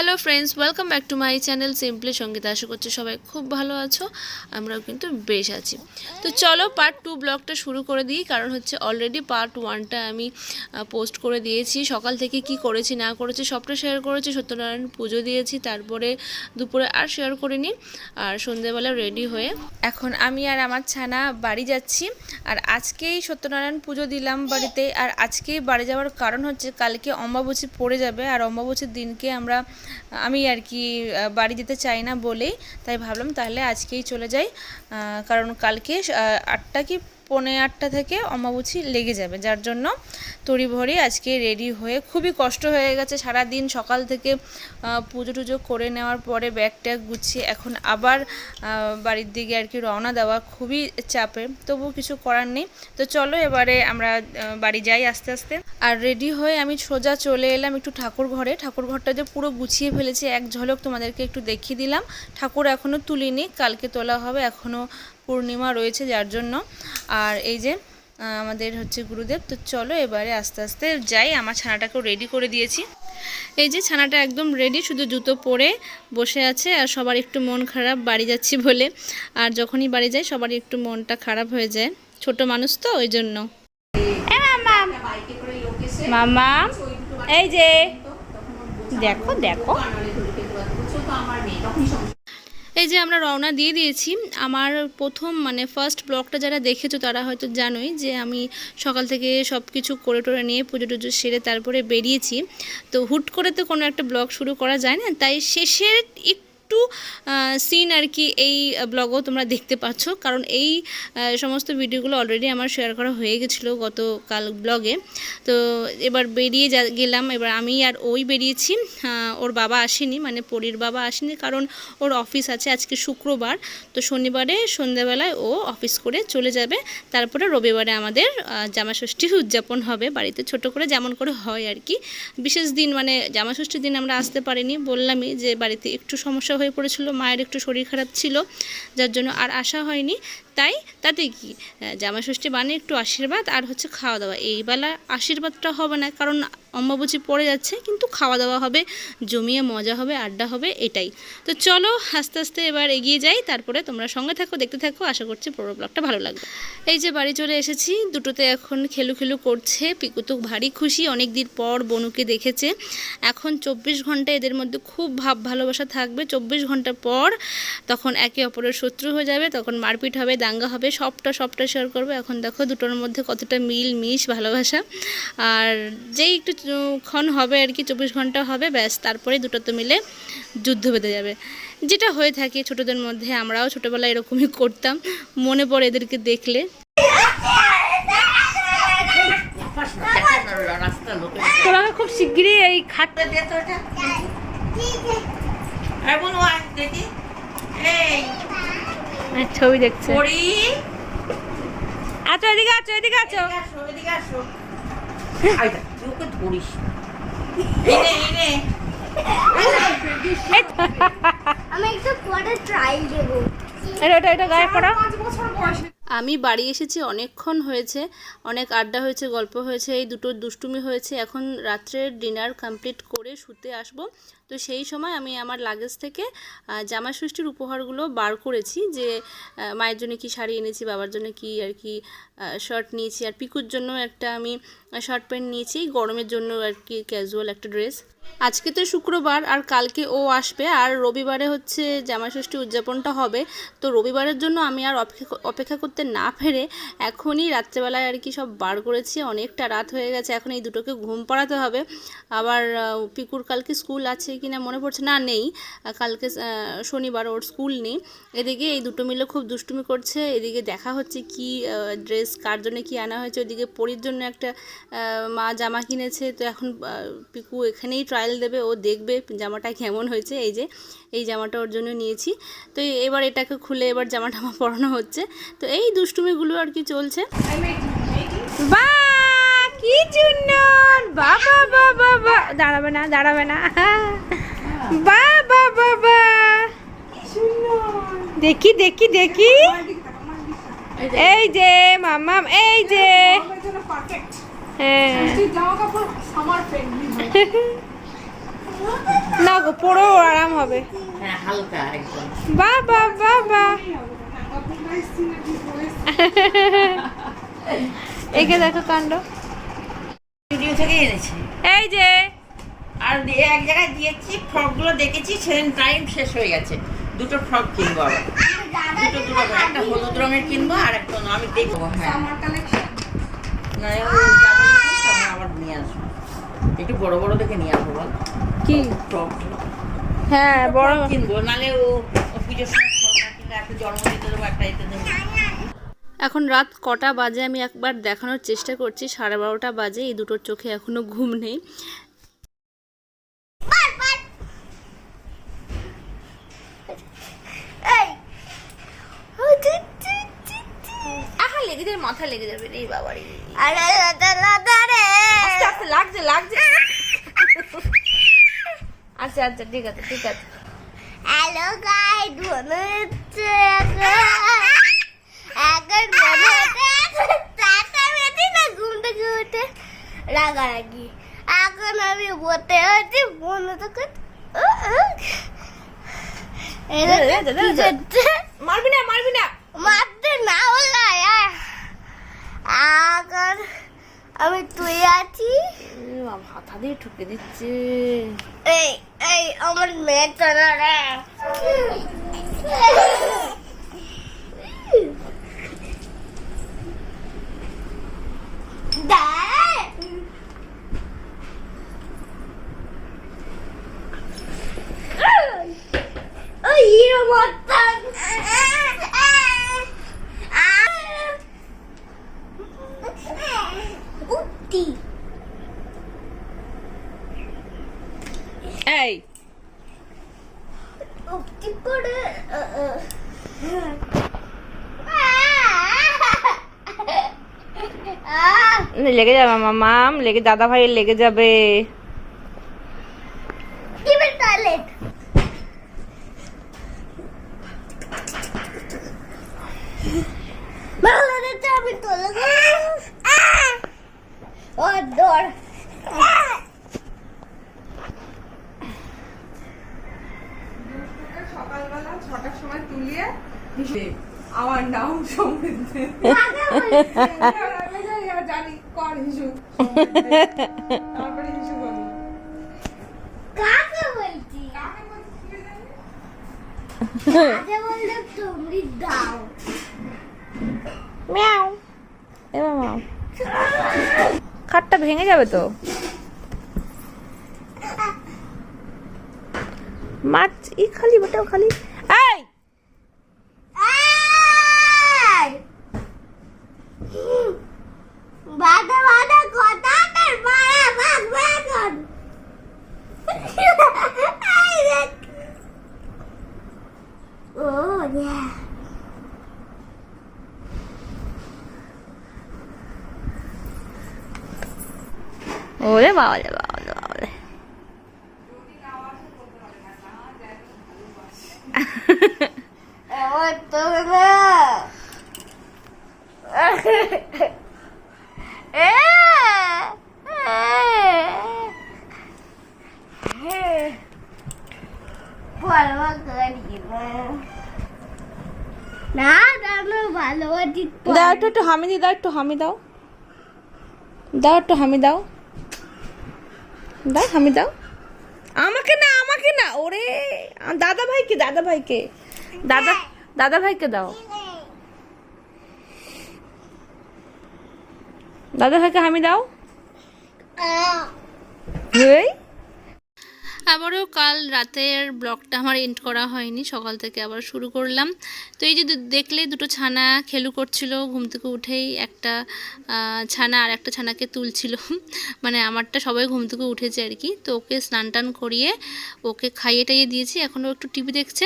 Hello friends welcome back to my channel simply Sangeet আশা করছি সবাই খুব ভালো আছো, আমরাও কিন্তু বেশ আছি। তো চলো পার্ট টু ব্লগটা শুরু করে দিই, কারণ হচ্ছে অলরেডি পার্ট ওয়ানটা আমি পোস্ট করে দিয়েছি। সকাল থেকে কি করেছি, না করেছি, সবটা শেয়ার করেছি, সত্যনারায়ণ পুজো দিয়েছি, তারপরে দুপুরে আর শেয়ার করিনি, আর সন্ধেবেলা রেডি হয়ে এখন আমি আর আমার ছানা বাড়ি যাচ্ছি। আর আজকেই সত্যনারায়ণ পুজো দিলাম বাড়িতে, আর আজকেই বাড়ি যাওয়ার কারণ হচ্ছে কালকে অম্বাবচী পড়ে যাবে, আর অম্বাবচীর দিনকে আমরা আমি আর কি বাড়ি যেতে চাই না বলেই তাই ভাবলাম তাহলে আজকেই চলে যাই। কারণ কালকে আটটা কি পৌনে আটটা থেকে অমাবুচি লেগে যাবে, যার জন্য তড়িভড়ি আজকে রেডি হয়ে খুবই কষ্ট হয়ে গেছে। সারা দিন সকাল থেকে পুজো টুজো করে নেওয়ার পরে ব্যাগ ট্যাগ গুছিয়ে এখন আবার বাড়ির দিকে আর কি রওনা দেওয়া খুবই চাপে তবু কিছু করার নেই। তো চলো এবারে আমরা বাড়ি যাই আস্তে আস্তে। আর রেডি হয়ে আমি সোজা চলে এলাম একটু ঠাকুর ঘরে। ঠাকুর ঘরটা যে পুরো গুছিয়ে ফেলেছি, এক ঝলক তোমাদেরকে একটু দেখিয়ে দিলাম। ঠাকুর এখনও তুলিনি, কালকে তোলা হবে এখনও পূর্ণিমা রয়েছে, যার জন্য। আর এই যে আমাদের হচ্ছে গুরুদেব, তো চলো এবারে আস্তে আস্তে যাই। আমার ছানাটাকেও রেডি করে দিয়েছি। এই যে ছানাটা একদম রেডি শুধু জুতো পরে বসে আছে আর সবার একটু মন খারাপ, বাড়ি যাচ্ছি বলে। আর যখনই বাড়ি যাই, সবারই একটু মনটা খারাপ হয়ে যায়। ছোট মানুষ তো, ওই জন্য। মামা! এই যে, দেখো দেখো। এই যে আমরা রওনা দিয়ে দিয়েছি, আমার প্রথম মানে ফার্স্ট ব্লগটা যারা দেখেছ তারা হয়তো জানোই যে আমি সকাল থেকে সব কিছু করে টোরে নিয়ে পুজো টুজো সেরে তারপরে বেরিয়েছি। তো হুট করে তো কোনো একটা ব্লগ শুরু করা যায় না, তাই শেষের একটু সিন আর কি এই ব্লগও তোমরা দেখতে পাচ্ছ। কারণ এই সমস্ত ভিডিওগুলো অলরেডি আমার শেয়ার করা হয়ে গেছিল গতকাল ব্লগে তো এবার বেরিয়ে যা, গেলাম। এবার আমি আর ওই বেরিয়েছি। ওর বাবা আসেনি মানে পরীর বাবা আসেনি, কারণ ওর অফিস আছে আজকে শুক্রবার। তো শনিবারে সন্ধ্যাবেলায় ও অফিস করে চলে যাবে। তারপরে রবিবারে আমাদের জামাষষ্ঠী উদযাপন হবে বাড়িতে। ছোট করে যেমন করে হয় আর কি। বিশেষ দিন মানে জামাষষ্ঠীর দিন আমরা আসতে পারিনি। বললামই যে বাড়িতে একটু সমস্যা হয়ে পড়েছিল মায়ের একটু শরীর খারাপ ছিল যার জন্য আর আসা হয়নি। তাই তাতে কি? আহ, জামাষষ্ঠী মানে একটু আশীর্বাদ আর হচ্ছে খাওয়া দাওয়া এই বেলা আশীর্বাদটা হবে না কারণ অম্বাবুচি পড়ে যাচ্ছে কিন্তু খাওয়া দাওয়া হবে জমিয়ে মজা হবে আড্ডা হবে এটাই। তো চলো আস্তে আস্তে এবার এগিয়ে যাই তারপরে তোমরা সঙ্গে থাকো দেখতে থাকো আশা করছি পুরো ব্লগটা ভালো লাগবে। এই যে বাড়ি চলে এসেছি দুটোতে এখন খেলু খেলু করছে পিকু তো ভারী খুশি অনেক দিন পর বনুকে দেখেছে। এখন চব্বিশ ঘণ্টা এদের মধ্যে খুব ভাব ভালোবাসা থাকবে চব্বিশ ঘণ্টা পর তখন একে অপরের শত্রু হয়ে যাবে তখন মারপিট হবে দাঙ্গা হবে সবটা সবটা শেয়ার করবে। এখন দেখো দুটোর মধ্যে কতটা মিল মিশ ভালোবাসা। আর যেই একটু ক্ষণ হবে আর কি চব্বিশ ঘণ্টা হবে ব্যাস তারপরে দুটোতে মিলে যুদ্ধ বেঁধে যাবে। যেটা হয়ে থাকে ছোটদের মধ্যে আমরাও ছোটোবেলায় এরকমই করতাম মনে পড়ে এদেরকে দেখলে। খুব শিগগিরই এই খাটটা দে তো দেখি। এই ছবি দেখছে। পড়ি। আচ্ছা এদিকে আছো এদিকে আছো। আসো এদিকে আসো। ওকে ধরিস। এই নে আমি একটু পরে ট্রাই দেবো। এটা এটা এটা গায়ে পড়া। আমি বাড়ি এসেছি, অনেকক্ষণ হয়েছে, অনেক আড্ডা হয়েছে, গল্প হয়েছে, এই দুটো দুষ্টুমি হয়েছে। এখন রাত্রের ডিনার কমপ্লিট করে শুতে আসব। তো সেই সময় আমি আমার লাগেজ থেকে জামা ষষ্ঠীর উপহারগুলো বার করেছি যে মায়ের জন্য কি শাড়ি এনেছি, বাবার জন্য কি আর কি শার্ট নিয়েছি। আর পিকুর জন্য একটা আমি শার্ট প্যান্ট নিয়েছি গরমের জন্য আর কি ক্যাজুয়াল একটা ড্রেস আজকে তো শুক্রবার আর কালকে ও আসবে আর রবিবারে হচ্ছে জামাষষ্ঠী উদযাপনটা হবে। তো রবিবারের জন্য আমি আর অপেক্ষা করতে না পেরে এখনই রাত্রেবেলায় আর কি সব বার করেছি। অনেকটা রাত হয়ে গেছে, এখন এই দুটোকে ঘুম পাড়াতে হবে। আবার পিকুর কালকে স্কুল আছে কি না মনে পড়ছে না, নেই। কালকে শনিবার ওর স্কুল নেই। এদিকে এই দুটো মিলে খুব দুষ্টুমি করছে। এদিকে দেখা হচ্ছে কি ড্রেস কার জন্য কী আনা হয়েছে। ওদিকে পরির জন্য একটা মা জামা কিনেছে। তো এখন পিকু এখানেই ট্রায়াল দেবে ও দেখবে জামাটা কেমন হয়েছে এই যে এই জামাটা ওর জন্য নিয়েছি। তো এবার এটাকে খুলে এবার জামা টামা পরানো হচ্ছে। তো এই দুষ্টুমিগুলো আর কি চলছে। বা কি জুন্নর বাবা বাবা বা দাঁড়াবে না দাঁড়াবে না। বাবা বাবা দেখি দেখি দেখি। এই যে মামাম এই যে। হ্যাঁ। না গো পরেও আরাম হবে। হ্যাঁ হালকা একদম। বাহ বাহ বাহ বাহ একে দেখো কাণ্ড। ভিডিও থেকে এনেছি। এই যে। আর এক জায়গায় দিয়েছি ফ্রকগুলো দেখেছি সেদিন টাইম শেষ হয়ে গেছে। দুটো ফ্রক কিনবো আবার। দুটো দুটো একটা হলুদ রঙের কিনবো আর একটা আমি দেখব হ্যাঁ না ওই যাব যখন তখন আবার নিয়ে আসব একটু বড় বড় দেখে নিয়ে আসব বল। কি? ফ্রক হ্যাঁ বড়। কিনবো নালে ও পুজোর সময় ফ্রক না কিনলে একটা জন্মদিতে দেবো একটা এতে দেবো। এখন রাত কটা বাজে আমি একবার দেখানোর চেষ্টা করছি সাড়ে বারোটা বাজে এই দুটোর চোখে এখনও ঘুম নেই। মাথা লেগে যাবে রে বাবা আরে লাদা লাদা রে। আস্তে আস্তে লাগছে লাগছে। আচ্ছা আচ্ছা ঠিক আছে ঠিক আছে হ্যালো গাইড মনে হচ্ছে এখন মনে হচ্ছে চারটা বেজে না ঘুম থেকে উঠে রাগারাগি এখন আমি বলতে হচ্ছে মনে তো কর মারবি না মারবি না মারতে না বলা এখন আমি তুই আছি? হাতা দিয়ে ঠুকে দিচ্ছে। এই এই আমার মেয়ে চলা রে। উত্তি লেগে যাবে মামাম লেগে দাদা ভাইয়ের লেগে যাবে আমি তোলে ও দৌড় সময় তুলিয়ে আমার নাম সমৃদ্ধি। জানি কর হিসু। তারপরে হিসু করব কাকে বলছি? কাকে দাও? মিয়াও। এ খাটটা ভেঙে যাবে তো? মাছ ই খালি ওটাও খালি। এই! বাদা বাদা কথা তোর মারা ভাগবে এখন এই দেখ। ও yeah. ওরে বাবা রে বাবা রে বাবা রে আমার তো না এ পরমা করি না না না ভালোবাসি দাও একটু একটু হামি দাও একটু হামি দাও। দাও একটু হামি দাও। দাও হামি দাও। আমাকে না আমাকে না ওরে দাদা ভাইকে দাদা ভাইকে। দাদা দাদা ভাইকে দাও। দাদা ভাইকে হামি দাও। এই। আবারও কাল রাতের ব্লগটা আমার এন্ড করা হয়নি, সকাল থেকে আবার শুরু করলাম। তো এই যে দেখলে দুটো ছানা খেলু করছিল, ঘুম থেকে উঠেই একটা ছানা আর একটা ছানাকে তুলছিল। মানে আমারটা সবাই ঘুম থেকে উঠেছে আর কি। তো ওকে স্নান টান করিয়ে ওকে খাইয়ে টাইয়ে দিয়েছি এখনও একটু টিভি দেখছে।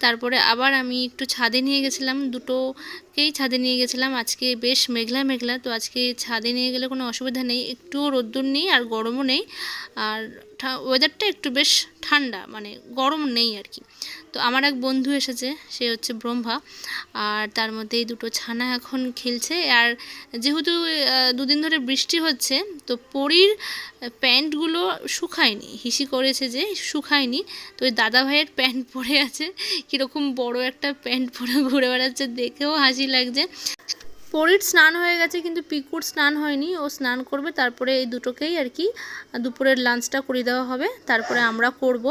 তারপরে আবার আমি একটু ছাদে নিয়ে গেছিলাম, দুটোকেই ছাদে নিয়ে গেছিলাম। আজকে বেশ মেঘলা মেঘলা, তো আজকে ছাদে নিয়ে গেলে কোনো অসুবিধা নেই। একটুও রোদ্দুর নেই আর গরমও নেই। আর ওয়েদারটা একটু বেশ ঠান্ডা মানে গরম নেই আর কি। তো আমার এক বন্ধু এসেছে, সে হচ্ছে ব্রহ্মা, আর তার মধ্যে এই দুটো ছানা এখন খেলছে। আর যেহেতু দুদিন ধরে বৃষ্টি হচ্ছে, তো পরীর প্যান্টগুলো শুকায়নি। হিসি করেছে যে শুকায়নি। তো ওই দাদা ভাইয়ের প্যান্ট পরে আছে, কীরকম বড় একটা প্যান্ট পরে ঘুরে বেড়াচ্ছে, দেখেও হাসি লাগছে। পরীর স্নান হয়ে গেছে, কিন্তু পিকুর স্নান হয়নি, ও স্নান করবে, তারপরে এই দুটোকেই আর কি, দুপুরের লাঞ্চটা করে দেওয়া হবে, তারপরে আমরা করব।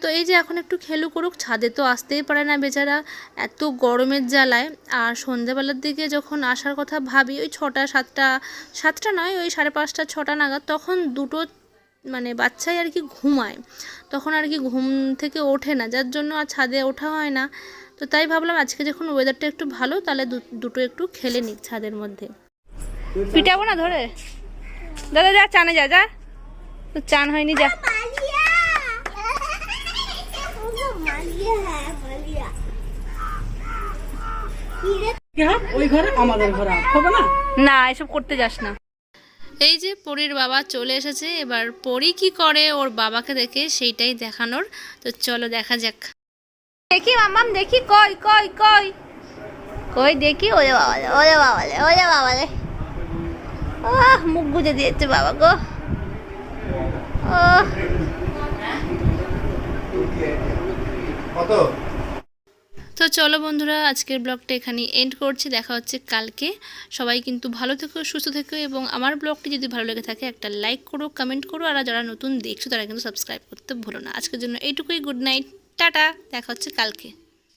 তো এই যে এখন একটু খেলু করুক, ছাদে তো আসতেই পারে না বেচারা, এত গরমের জ্বালায়, আর সন্ধ্যাবেলার দিকে যখন আসার কথা ভাবি, ওই ছটা, সাতটা সাতটা নয়, ওই সাড়ে পাঁচটা, ছটা নাগাদ, তখন দুটো মানে বাচ্চাই আর কি ঘুমায়, তখন আর কি ঘুম থেকে ওঠে না, যার জন্য আর ছাদে ওঠা হয় না। তো তাই ভাবলাম আজকে যখন ওয়েদারটা একটু ভালো তাহলে দুটো একটু খেলে নিক ছাদের মধ্যে। পিটাবো না ধরে? দাদা যা চানে যা যা। তো চান হয়নি যা। ওই ঘরে আমাদের ঘরে হবে না এসব করতে যাস না। এই যে পরীর বাবা চলে এসেছে এবার পরি কি করে ওর বাবাকে দেখে সেইটাই দেখানোর। তো চলো দেখা যাক। দেখি মামাম দেখি কই কই কই। কই দেখি ওরে বাবালে ওরে বাবালে ওরে বাবালে আহ মুখ গুজে দিয়েছে বাবা গো। তো চলো বন্ধুরা আজকের ব্লগটা এখানেই এন্ড করছি। দেখা হচ্ছে কালকে। সবাই কিন্তু ভালো থেকো সুস্থ থেকো এবং আমার ব্লগটি যদি ভালো লেগে থাকে একটা লাইক করো কমেন্ট করো। আর যারা নতুন দেখছ তারা কিন্তু সাবস্ক্রাইব করতে ভুলো না। আজকের জন্য এইটুকুই। গুড নাইট টাটা দেখা হচ্ছে কালকে।